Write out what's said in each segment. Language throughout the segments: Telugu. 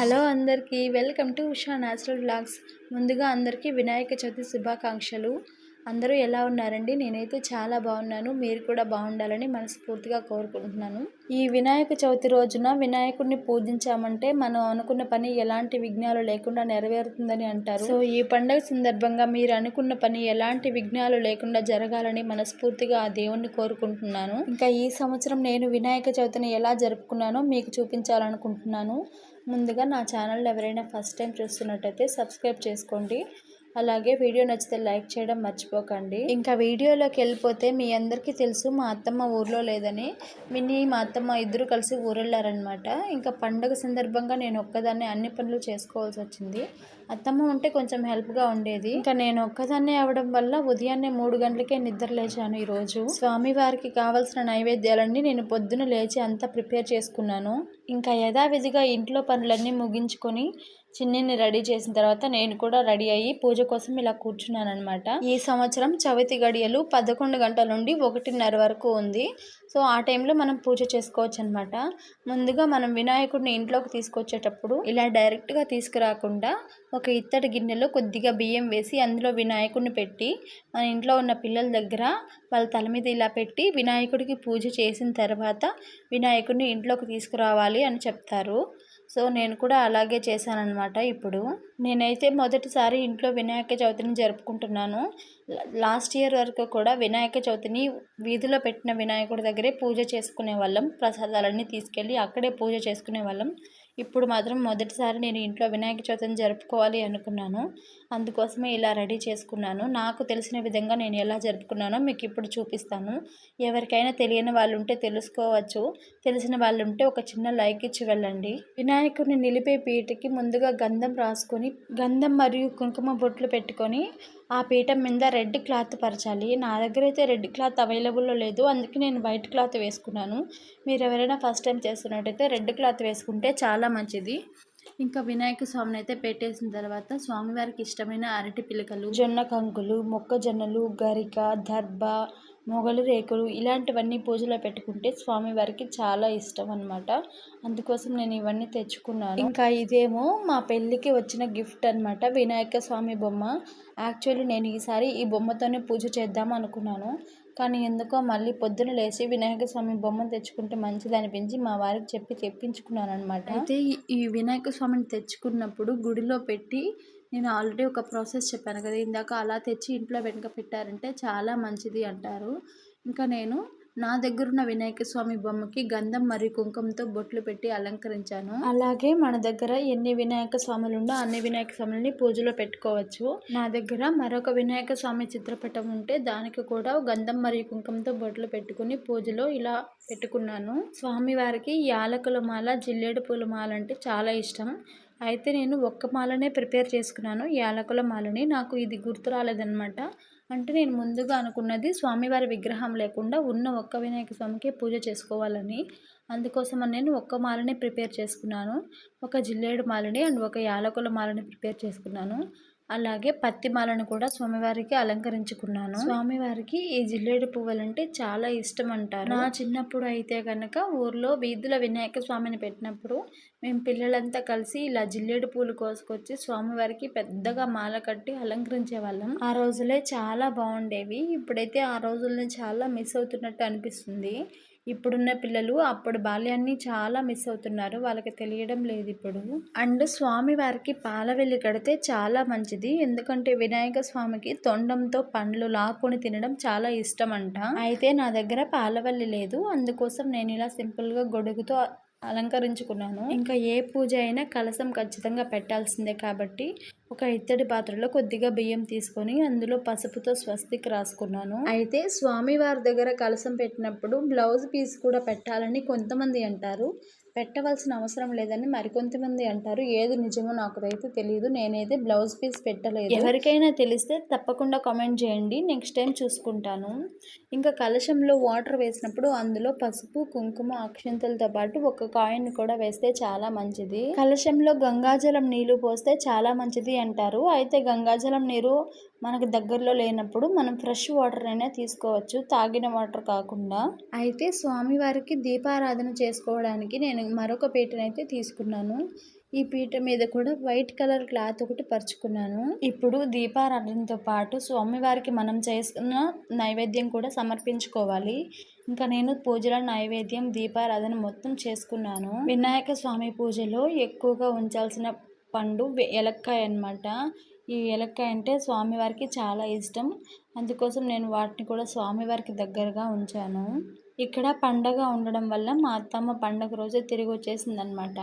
హలో అందరికీ welcome to Usha natural blogs ముందుగా అందరికీ వినాయక చవితి శుభాకాంక్షలు. అందరూ ఎలా ఉన్నారండి? నేనైతే చాలా బాగున్నాను. మీరు కూడా బాగుండాలని మనస్ఫూర్తిగా కోరుకుంటున్నాను. ఈ వినాయక చవితి రోజున వినాయకుడిని పూజించామంటే మనం అనుకున్న పని ఎలాంటి విఘ్నాలు లేకుండా నెరవేరుతుందని అంటారు. సో ఈ పండుగ సందర్భంగా మీరు అనుకున్న పని ఎలాంటి విఘ్నాలు లేకుండా జరగాలని మనస్ఫూర్తిగా ఆ దేవుణ్ణి కోరుకుంటున్నాను. ఇంకా ఈ సంవత్సరం నేను వినాయక చవితిని ఎలా జరుపుకున్నానో మీకు చూపించాలనుకుంటున్నాను. ముందుగా నా ఛానల్ ఎవరైనా ఫస్ట్ టైం చూస్తున్నట్టయితే సబ్స్క్రైబ్ చేసుకోండి. అలాగే వీడియో నచ్చితే లైక్ చేయడం మర్చిపోకండి. ఇంకా వీడియోలోకి వెళ్ళిపోతే మీ అందరికీ తెలుసు మా అత్తమ్మ ఊర్లో లేదని. మినీ మా అత్తమ్మ ఇద్దరు కలిసి ఊరెళ్ళారనమాట ఇంకా పండగ సందర్భంగా నేను ఒక్కదాన్నే అన్ని పనులు చేసుకోవాల్సి వచ్చింది. అత్తమ్మ ఉంటే కొంచెం హెల్ప్గా ఉండేది. ఇంకా నేను ఒక్కదాన్నే అవడం వల్ల ఉదయాన్నే మూడు గంటలకే నిద్ర లేచాను ఈరోజు స్వామివారికి కావాల్సిన నైవేద్యాలన్నీ నేను పొద్దున లేచి అంతా ప్రిపేర్ చేసుకున్నాను. ఇంకా యథావిధిగా ఇంట్లో పనులన్నీ ముగించుకొని చిన్నిని రెడీ చేసిన తర్వాత నేను కూడా రెడీ అయ్యి పూజ కోసం ఇలా కూర్చున్నాను అనమాట ఈ సంవత్సరం చవితి గడియలు పదకొండు గంటల నుండి ఒకటిన్నర వరకు ఉంది. సో ఆ టైంలో మనం పూజ చేసుకోవచ్చు అనమాట ముందుగా మనం వినాయకుడిని ఇంట్లోకి తీసుకొచ్చేటప్పుడు ఇలా డైరెక్ట్గా తీసుకురాకుండా ఒక ఇత్తడి గిన్నెలో కొద్దిగా బియ్యం వేసి అందులో వినాయకుడిని పెట్టి మన ఇంట్లో ఉన్న పిల్లల దగ్గర వాళ్ళ తల మీద ఇలా పెట్టి వినాయకుడికి పూజ చేసిన తర్వాత వినాయకుడిని ఇంట్లోకి తీసుకురావాలి అని చెప్తారు. సో నేను కూడా అలాగే చేశానన్నమాట ఇప్పుడు. నేనైతే మొదటిసారి ఇంట్లో వినాయక చవితిని జరుపుకుంటున్నాను. లాస్ట్ ఇయర్ వరకు కూడా వినాయక చవితిని వీధిలో పెట్టిన వినాయకుడి దగ్గరే పూజ చేసుకునే వాళ్ళం ప్రసాదాలన్నీ తీసుకెళ్ళి అక్కడే పూజ చేసుకునే వాళ్ళం ఇప్పుడు మాత్రం మొదటిసారి నేను ఇంట్లో వినాయక చవితిని జరుపుకోవాలి అనుకున్నాను. అందుకోసమే ఇలా రెడీ చేసుకున్నాను. నాకు తెలిసిన విధంగా నేను ఎలా జరుపుకున్నానో మీకు ఇప్పుడు చూపిస్తాను. ఎవరికైనా తెలియని వాళ్ళు ఉంటే తెలుసుకోవచ్చు. తెలిసిన వాళ్ళు ఉంటే ఒక చిన్న లైక్ ఇచ్చి వెళ్ళండి. వినాయకుడిని నిలిపే పీటకి ముందుగా గంధం రాసుకొని గంధం మరియు కుంకుమ బొట్లు పెట్టుకొని ఆ పీఠం మీద రెడ్ క్లాత్ పరచాలి. నా దగ్గర అయితే రెడ్ క్లాత్ అవైలబుల్లో లేదు. అందుకే నేను వైట్ క్లాత్ వేసుకున్నాను. మీరు ఎవరైనా ఫస్ట్ టైం చేస్తున్నట్టయితే రెడ్ క్లాత్ వేసుకుంటే చాలా మంచిది. ఇంకా వినాయక స్వామిని అయితే పెట్టేసిన తర్వాత స్వామివారికి ఇష్టమైన అరటి పిలకలు జొన్న కంకులు మొక్కజొన్నలు గరిక దర్భ మొగలు రేకులు ఇలాంటివన్నీ పూజలో పెట్టుకుంటే స్వామివారికి చాలా ఇష్టం అనమాట అందుకోసం నేను ఇవన్నీ తెచ్చుకున్నాను. ఇంకా ఇదేమో మా పెళ్ళికి వచ్చిన గిఫ్ట్ అనమాట వినాయక స్వామి బొమ్మ. యాక్చువల్లీ నేను ఈసారి ఈ బొమ్మతోనే పూజ చేద్దాం అనుకున్నాను. కానీ ఎందుకో మళ్ళీ పొద్దున లేచి వినాయక స్వామి బొమ్మను తెచ్చుకుంటే మంచిది అనిపించి మా వారికి చెప్పి తెప్పించుకున్నాను అనమాట అయితే ఈ వినాయక స్వామిని తెచ్చుకున్నప్పుడు గుడిలో పెట్టి నేను ఆల్రెడీ ఒక ప్రాసెస్ చెప్పాను కదా ఇందాక అలా తెచ్చి ఇంట్లో వెనుక పెట్టారంటే చాలా మంచిది అంటారు. ఇంకా నేను నా దగ్గర ఉన్న వినాయక స్వామి బొమ్మకి గంధం మరియు కుంకుమతో బొట్లు పెట్టి అలంకరించాను. అలాగే మన దగ్గర ఎన్ని వినాయక స్వాములు ఉందో అన్ని వినాయక స్వాములని పూజలో పెట్టుకోవచ్చు. నా దగ్గర మరొక వినాయక స్వామి చిత్రపటం ఉంటే దానికి కూడా గంధం మరియు కుంకుమతో బొట్లు పెట్టుకుని పూజలో ఇలా పెట్టుకున్నాను. స్వామివారికి యాలకుల మాల జిల్లేడు పూల మాల అంటే చాలా ఇష్టం. అయితే నేను ఒక్క మాలనే ప్రిపేర్ చేసుకున్నాను. యాలకుల మాలని నాకు ఇది గుర్తు రాలేదనమాట అంటే నేను ముందుగా అనుకున్నది స్వామివారి విగ్రహం లేకుండా ఉన్న ఒక్క వినాయక స్వామికే పూజ చేసుకోవాలని. అందుకోసం నేను ఒక్క మాలని ప్రిపేర్ చేసుకున్నాను. ఒక జిల్లేడు మాలని అండ్ ఒక యాలకుల మాలని ప్రిపేర్ చేసుకున్నాను. అలాగే పత్తి మాలను కూడా స్వామివారికి అలంకరించుకున్నాను. స్వామివారికి ఈ జిల్లేడు పువ్వులంటే చాలా ఇష్టం అంటారు నా చిన్నప్పుడు అయితే కనుక ఊర్లో వీధుల వినాయక స్వామిని పెట్టినప్పుడు మేము పిల్లలంతా కలిసి ఇలా జిల్లేడు పూలు కోసుకొచ్చి స్వామివారికి పెద్దగా మాల కట్టి అలంకరించే వాళ్ళం ఆ రోజులే చాలా బాగుండేవి. ఇప్పుడైతే ఆ రోజుల్ని చాలా మిస్ అవుతున్నట్టు అనిపిస్తుంది. ఇప్పుడున్న పిల్లలు అప్పుడు బాల్యాన్ని చాలా మిస్ అవుతున్నారు. వాళ్ళకి తెలియడం లేదు ఇప్పుడు. అండ్ స్వామి వారికి పాలవెల్లి కడితే చాలా మంచిది. ఎందుకంటే వినాయక స్వామికి తొండంతో పండ్లు లాక్కొని తినడం చాలా ఇష్టం అంట అయితే నా దగ్గర పాలవల్లి లేదు. అందుకోసం నేను ఇలా సింపుల్గా గొడుగుతో అలంకరించుకున్నాను. ఇంకా ఏ పూజ అయినా కలసం ఖచ్చితంగా పెట్టాల్సిందే కాబట్టి ఒక ఇత్తడి పాత్రలో కొద్దిగా బియ్యం తీసుకొని అందులో పసుపుతో స్వస్తిక్ రాసుకున్నాను. అయితే స్వామివారి దగ్గర కలసం పెట్టినప్పుడు బ్లౌజ్ పీస్ కూడా పెట్టాలని కొంతమంది అంటారు. పెట్టవలసిన అవసరం లేదని మరికొంతమంది అంటారు. ఏది నిజమో నాకు అయితే తెలియదు నేనైతే బ్లౌజ్ పీస్ పెట్టలేదు. ఎవరికైనా తెలిస్తే తప్పకుండా కామెంట్ చేయండి. నెక్స్ట్ టైం చూసుకుంటాను. ఇంకా కలశంలో వాటర్ వేసినప్పుడు అందులో పసుపు కుంకుమ అక్షంతలతో పాటు ఒక కాయిన్ కూడా వేస్తే చాలా మంచిది. కలశంలో గంగాజలం నీళ్ళు పోస్తే చాలా మంచిది అంటారు. అయితే గంగాజలం నీరు మనకు దగ్గరలో లేనప్పుడు మనం ఫ్రెష్ వాటర్ అయినా తీసుకోవచ్చు తాగిన వాటర్ కాకుండా. అయితే స్వామివారికి దీపారాధన చేసుకోవడానికి నేను మరొక పీటనైతే తీసుకున్నాను. ఈ పీట మీద కూడా వైట్ కలర్ క్లాత్ ఒకటి పరుచుకున్నాను. ఇప్పుడు దీపారాధనతో పాటు స్వామివారికి మనం చేసుకున్న నైవేద్యం కూడా సమర్పించుకోవాలి. ఇంకా నేను పూజల నైవేద్యం దీపారాధన మొత్తం చేసుకున్నాను. వినాయక స్వామి పూజలో ఎక్కువగా ఉంచాల్సిన పండు ఎలక్కాయ అనమాట ఈ ఏలక్కాయ అంటే స్వామివారికి చాలా ఇష్టం. అందుకోసం నేను వాటిని కూడా స్వామివారికి దగ్గరగా ఉంచాను. ఇక్కడ పండగ ఉండడం వల్ల మా అత్తమ్మ పండగ రోజే తిరిగి వచ్చేసిందనమాట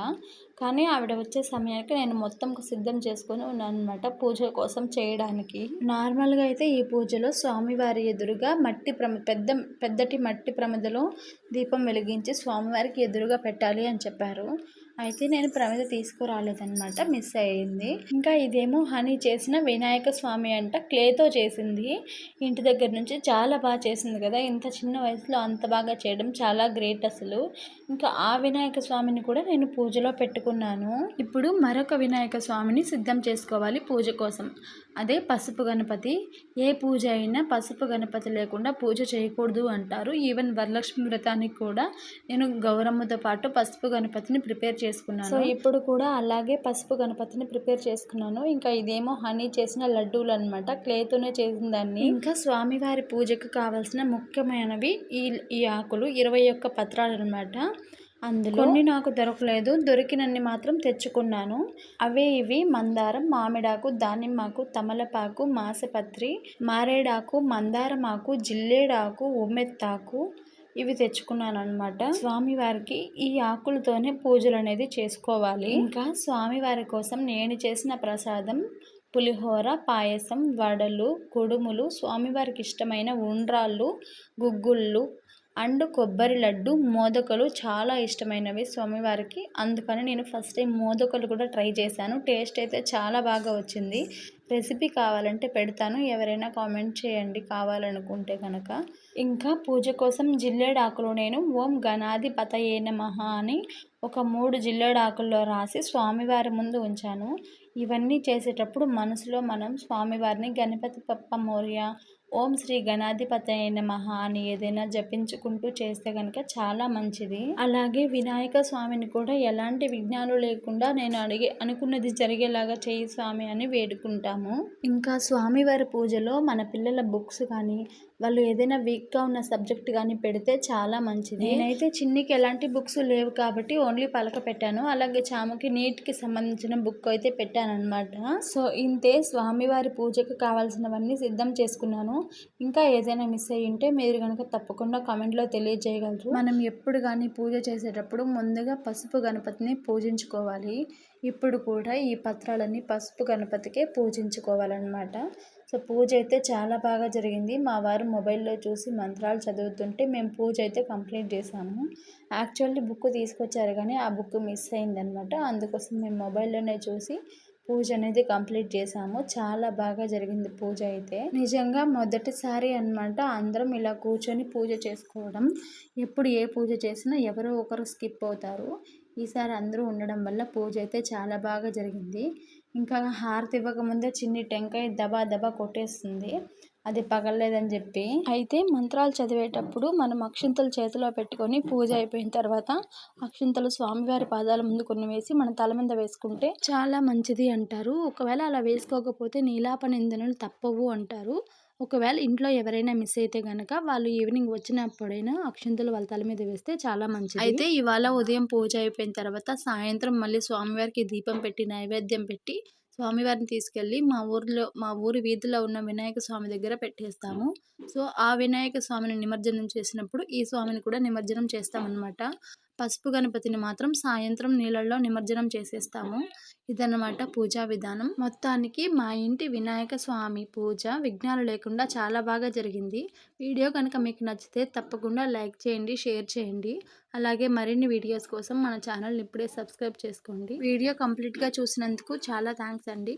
కానీ ఆవిడ వచ్చే సమయానికి నేను మొత్తం సిద్ధం చేసుకొని ఉన్నాను అనమాట పూజ కోసం చేయడానికి. నార్మల్గా అయితే ఈ పూజలో స్వామివారి ఎదురుగా మట్టి ప్రమ పెద్ద పెద్దటి మట్టి ప్రమిదలో దీపం వెలిగించి స్వామివారికి ఎదురుగా పెట్టాలి అని చెప్పారు. అయితే నేను ప్రమిద తీసుకురాలేదనమాట మిస్ అయ్యింది. ఇంకా ఇదేమో హనీ చేసిన వినాయక స్వామి అంట క్లేతో చేసింది. ఇంటి దగ్గర నుంచి చాలా బాగా చేసింది కదా ఇంత చిన్న వయసులో అంత బాగా చేయడం చాలా గ్రేట్ అసలు. ఇంకా ఆ వినాయక స్వామిని కూడా నేను పూజలో పెట్టుకున్నాను. ఇప్పుడు మరొక వినాయక స్వామిని సిద్ధం చేసుకోవాలి పూజ కోసం. అదే పసుపు గణపతి. ఏ పూజ అయినా పసుపు గణపతి లేకుండా పూజ చేయకూడదు అంటారు. ఈవెన్ వరలక్ష్మి వ్రతానికి కూడా నేను గౌరమ్మతో పాటు పసుపు గణపతిని ప్రిపేర్ చేసుకున్నాను. సో ఇప్పుడు కూడా అలాగే పసుపు గణపతిని ప్రిపేర్ చేసుకున్నాను. ఇంకా ఇదేమో హనీ చేసిన లడ్డూలు అనమాట క్లేతోనే చేసిన దాన్ని. ఇంకా స్వామివారి పూజకు కావాల్సిన ముఖ్యమైనవి ఈ ఈ ఆకులు. ఇరవై ఒక్క పత్రాలు అనమాట అందులో కొన్ని నాకు దొరకలేదు దొరికినన్ని మాత్రం తెచ్చుకున్నాను. అవే ఇవి మందారం మామిడాకు దానిమ్మకు తమలపాకు మాసపత్రి మారేడాకు మందారమాకు జిల్లేడాకు ఉమ్మెత్తాకు ఇవి తెచ్చుకున్నాను అనమాట స్వామివారికి ఈ ఆకులతోనే పూజలు అనేది చేసుకోవాలి. ఇంకా స్వామివారి కోసం నేను చేసిన ప్రసాదం పులిహోర పాయసం వడలు కుడుములు స్వామివారికి ఇష్టమైన ఉండ్రాళ్ళు గుగ్గుళ్ళు అండ్ కొబ్బరి లడ్డు మోదకలు చాలా ఇష్టమైనవి స్వామివారికి. అందుకని నేను ఫస్ట్ టైం మోదకలు కూడా ట్రై చేశాను. టేస్ట్ అయితే చాలా బాగా వచ్చింది. రెసిపీ కావాలంటే పెడతాను. ఎవరైనా కామెంట్ చేయండి కావాలనుకుంటే కనుక ఇంకా పూజ కోసం జిల్లేడాకులు నేను ఓం గణాధిపతయే నమః అని ఒక మూడు జిల్లేడాకుల్లో రాసి స్వామివారి ముందు ఉంచాను. ఇవన్నీ చేసేటప్పుడు మనసులో మనం స్వామివారిని గణపతి పప్ప మౌర్య ఓం శ్రీ గణాధిపత్య అయిన మహా అని ఏదైనా జపించుకుంటూ చేస్తే కనుక చాలా మంచిది. అలాగే వినాయక స్వామిని కూడా ఎలాంటి విఘ్నాలు లేకుండా నేను అడిగే అనుకున్నది జరిగేలాగా చేయి స్వామి అని వేడుకుంటాము. ఇంకా స్వామివారి పూజలో మన పిల్లల బుక్స్ కానీ వాళ్ళు ఏదైనా వీక్గా ఉన్న సబ్జెక్ట్ కానీ పెడితే చాలా మంచిది. నేనైతే చిన్నికి ఎలాంటి బుక్స్ లేవు కాబట్టి ఓన్లీ పలక పెట్టాను. అలాగే చామకి నీట్కి సంబంధించిన బుక్ అయితే పెట్టాను అనమాట సో ఇంతే స్వామివారి పూజకు కావాల్సినవన్నీ సిద్ధం చేసుకున్నాను. ఇంకా ఏదైనా మిస్ అయ్యి ఉంటే మీరు కనుక తప్పకుండా కామెంట్లో తెలియజేయగలరు. మనం ఎప్పుడు కానీ పూజ చేసేటప్పుడు ముందుగా పసుపు గణపతిని పూజించుకోవాలి. ఇప్పుడు కూడా ఈ పత్రాలన్నీ పసుపు గణపతికే పూజించుకోవాలన్నమాట. సో పూజ అయితే చాలా బాగా జరిగింది. మా వారు మొబైల్లో చూసి మంత్రాలు చదువుతుంటే మేము పూజ అయితే కంప్లీట్ చేసాము. యాక్చువల్లీ బుక్ తీసుకొచ్చారు కానీ ఆ బుక్ మిస్ అయిందనమాట అందుకోసం మేము మొబైల్లోనే చూసి పూజ అనేది కంప్లీట్ చేసాము. చాలా బాగా జరిగింది పూజ అయితే. నిజంగా మొదటిసారి అనమాట అందరం ఇలా కూర్చొని పూజ చేసుకోవడం. ఎప్పుడు ఏ పూజ చేసినా ఎవరో ఒకరు స్కిప్ అవుతారు. ఈసారి అందరూ ఉండడం వల్ల పూజ అయితే చాలా బాగా జరిగింది. ఇంకా హారతి ఇవ్వకముందే చిన్ని టెంకాయ దబా దబా కొట్టేస్తుంది. అది పగలలేదని చెప్పి. అయితే మంత్రాలు చదివేటప్పుడు మనం అక్షింతలు చేతిలో పెట్టుకొని పూజ అయిపోయిన తర్వాత అక్షింతలు స్వామివారి పాదాల ముందు కొన్ని వేసి మన తల మీద వేసుకుంటే చాలా మంచిది అంటారు. ఒకవేళ అలా వేసుకోకపోతే నీలాపనిందనలు తప్పవు అంటారు. ఒకవేళ ఇంట్లో ఎవరైనా మిస్ అయితే కనుక వాళ్ళు ఈవినింగ్ వచ్చినప్పుడైనా అక్షింతలు వాళ్ళ తల మీద వేస్తే చాలా మంచిది. అయితే ఇవాళ ఉదయం పూజ అయిపోయిన తర్వాత సాయంత్రం మళ్ళీ స్వామివారికి దీపం పెట్టి నైవేద్యం పెట్టి స్వామివారిని తీసుకెళ్ళి మా ఊరిలో మా ఊరి వీధిలో ఉన్న వినాయక స్వామి దగ్గర పెట్టేస్తాము. సో ఆ వినాయక స్వామిని నిమజ్జనం చేసినప్పుడు ఈ స్వామిని కూడా నిమజ్జనం చేస్తామన్నమాట. పసుపు గణపతిని మాత్రం సాయంత్రం నీళ్ళల్లో నిమజ్జనం చేసేస్తాము. ఇదన్నమాట పూజా విధానం. మొత్తానికి మా ఇంటి వినాయక స్వామి పూజ విఘ్నాలు లేకుండా చాలా బాగా జరిగింది. వీడియో కనుక మీకు నచ్చితే తప్పకుండా లైక్ చేయండి షేర్ చేయండి. అలాగే మరిన్ని వీడియోస్ కోసం మన ఛానల్ని ఇప్పుడే సబ్స్క్రైబ్ చేసుకోండి. వీడియో కంప్లీట్గా చూసినందుకు చాలా థ్యాంక్స్ అండి.